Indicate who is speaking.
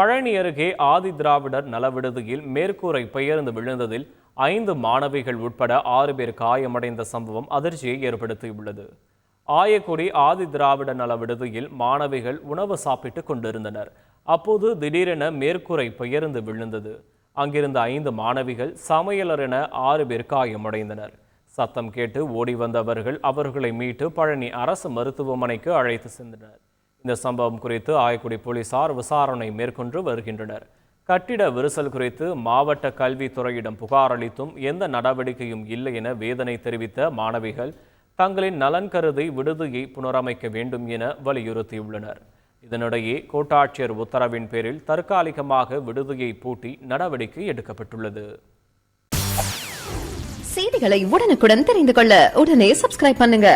Speaker 1: பழனி அருகே ஆதி திராவிடர் நல விடுதியில் மேற்கூரை பெயர்ந்து விழுந்ததில் ஐந்து மாணவிகள் உட்பட ஆறு பேர் காயமடைந்த சம்பவம் அதிர்ச்சியை ஏற்படுத்தியுள்ளது. ஆயக்குடி ஆதி திராவிட நல விடுதியில் மாணவிகள் உணவு சாப்பிட்டுக் கொண்டிருந்தனர். அப்போது திடீரென மேற்கூரை பெயர்ந்து விழுந்தது. அங்கிருந்த ஐந்து மாணவிகள் சமையலர் என ஆறு பேர் காயமடைந்தனர். சத்தம் கேட்டு ஓடி வந்தவர்கள் அவர்களை மீட்டு பழனி அரசு மருத்துவமனைக்கு அழைத்து சென்றனர். இந்த சம்பவம் குறித்து ஆயக்குடி போலீசார் விசாரணை மேற்கொண்டு வருகின்றனர். கட்டிட விரிசல் குறித்து மாவட்ட கல்வித்துறையிடம் புகார் அளித்தும் எந்த நடவடிக்கையும் இல்லை என வேதனை தெரிவித்த மாணவிகள் தங்களின் நலன் கருதி விடுதியை புனரமைக்க வேண்டும் என வலியுறுத்தியுள்ளனர். இதனிடையே கோட்டாட்சியர் உத்தரவின் பேரில் தற்காலிகமாக விடுதியை பூட்டி நடவடிக்கை எடுக்கப்பட்டுள்ளது.
Speaker 2: செய்திகளை உடனுக்குடன் தெரிந்து கொள்ள உடனே சப்ஸ்கிரைப் பண்ணுங்க.